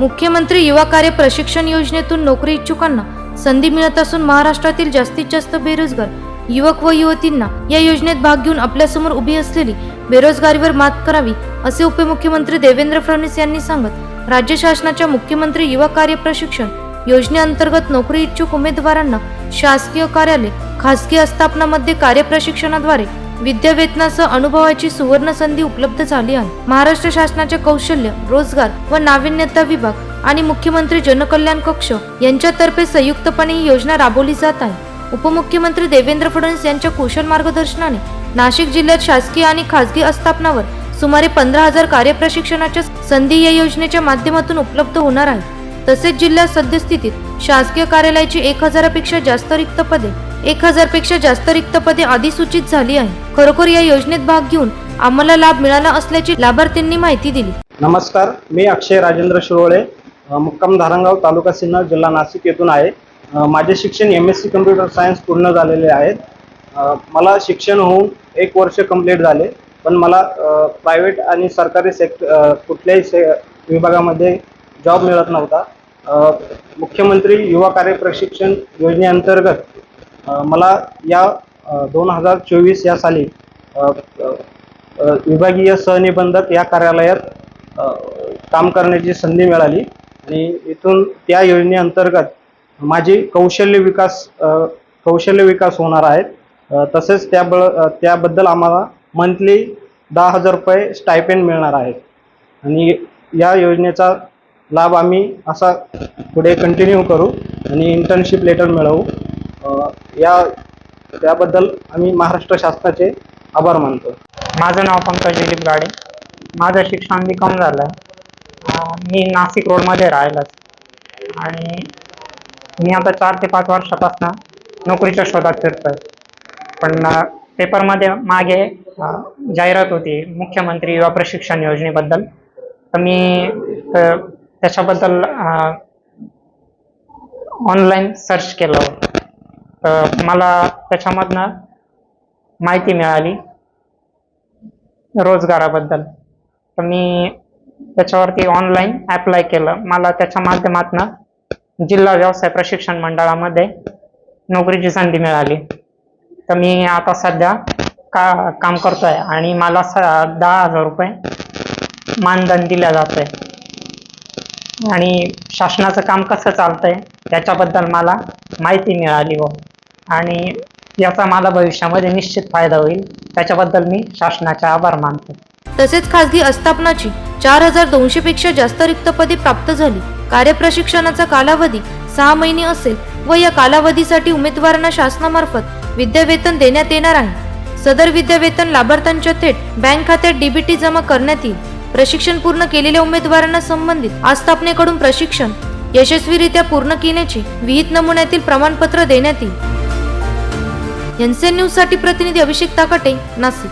मुख्यमंत्री युवा कार्य प्रशिक्षण योजनेतून नोकरी इच्छुकांना संधी मिळत असून महाराष्ट्रातील जास्तीत जास्त बेरोजगार युवक व युवतींना या योजनेत भाग घेऊन आपल्यासमोर उभी असलेली बेरोजगारीवर मात करावी असे उपमुख्यमंत्री देवेंद्र फडणवीस यांनी सांगत राज्य शासनाच्या मुख्यमंत्री युवा कार्य प्रशिक्षण योजनेअंतर्गत नोकरी इच्छुक उमेदवारांना शासकीय कार्यालय खासगी आस्थापनामध्ये कार्यप्रशिक्षणाद्वारे विद्यावेतनासह अनुभवाची सुवर्ण संधी उपलब्ध झाली आहे. महाराष्ट्र शासनाचे कौशल्य रोजगार व नाविन्यता विभाग आणि मुख्यमंत्री जनकल्याण कक्ष यांच्यातर्फे संयुक्तपणे ही योजना राबवली जात आहे. उपमुख्यमंत्री देवेंद्र फडणवीस यांच्या कुशल मार्गदर्शनाने नाशिक जिल्ह्यात शासकीय आणि खासगी आस्थापनावर सुमारे पंधरा हजार कार्यप्रशिक्षणाच्या संधी या योजनेच्या माध्यमातून उपलब्ध होणार आहे तसेच जिल्ह्यात सद्यस्थितीत शासकीय कार्यालयाची एक हजारापेक्षा जास्त रिक्त पदे एक हजारपेक्षा जास्त रिक्त पदे अधिसूचित झाली आहे. खरोखर या योजनेत भाग घेऊन आम्हाला लाभ मिळाला असल्याची लाभार्थ्यांनी माहिती दिली. नमस्कार मी अक्षय राजेंद्र शिरोळे मुक्काम धारणगाव तालुका सिन्नर जिल्हा नाशिक येथून आहे. माझे शिक्षण M S C computer science पूर्ण झालेले आहेत. मला शिक्षण होऊन एक वर्ष कंप्लीट झाले पण मला प्रायव्हेट आणि सरकारी सेक्ट कुठल्याही से विभागामध्ये जॉब मिळत नव्हता. मुख्यमंत्री युवा कार्य प्रशिक्षण योजनेअंतर्गत मला या दोन हजार चोवीस या साली विभागीय सहनिबंधक या कार्यालयात काम करण्याची संधी मिळाली. आणि इथून त्या योजनेअंतर्गत माझी कौशल्य विकास कौशल्य विकास होणार आहेत. तसेच त्या त्याबद्दल आम्हाला मंथली दहा हजार रुपये स्टायपेंड मिळणार आहेत. आणि या योजनेचा लाभ आम्ही असा पुढे कंटिन्यू करू आणि इंटर्नशिप लेटर मिळवू. या त्याबद्दल आम्ही महाराष्ट्र शासनाचे आभार मानतो. माझं नाव पंकज दिलीप गाडे. माझं शिक्षण बी कम झालं मी नाशिक रोडमध्ये राहिलाच आणि मी आता चार ते पाच वर्षापासून नोकरीच्या शोधात फिरतोय. पण पेपरमध्ये मागे जाहिरात होती मुख्यमंत्री युवा प्रशिक्षण योजनेबद्दल. तर मी त्याच्याबद्दल ऑनलाईन सर्च केलं होतं. मला त्याच्यामधनं माहिती मिळाली रोजगाराबद्दल. तर मी त्याच्यावरती ऑनलाईन ॲप्लाय केलं. मला त्याच्या माध्यमातून जिल्हा व्यवसाय प्रशिक्षण मंडळामध्ये नोकरीची संधी मिळाली. तर मी आता सध्या का काम करतोय आणि मला स दहा हजार रुपये मानधन दिलं जातंय. आणि शासनाचं काम कसं चालतंय याच्याबद्दल मला माहिती मिळाली व आणि याचा मला भविष्यामध्ये निश्चित फायदा होईल. त्याच्याबद्दल मी शासनाचे आभार मानतो. तसेच खासगी आस्थापनाची चार हजार दोनशे पेक्षा जास्त रिक्त पदे प्राप्त झाली. कार्यप्रशिक्षणाचा कालावधी सहा महिने असेल व या कालावधीसाठी उमेदवारांना शासनामार्फत विद्यावेतन देण्यात येणार आहे. सदर विद्यावेतन लाभार्थ्यांच्या थेट बँक खात्यात डीबीटी जमा करण्यात येईल. प्रशिक्षण पूर्ण केलेल्या उमेदवारांना संबंधित आस्थापनेकडून प्रशिक्षण यशस्वीरित्या पूर्ण केल्याचे विहित नमुन्यातील प्रमाणपत्र देण्यात येईल. यांचे न्यूजसाठी प्रतिनिधी अभिषेक ताकाटे नाशिक.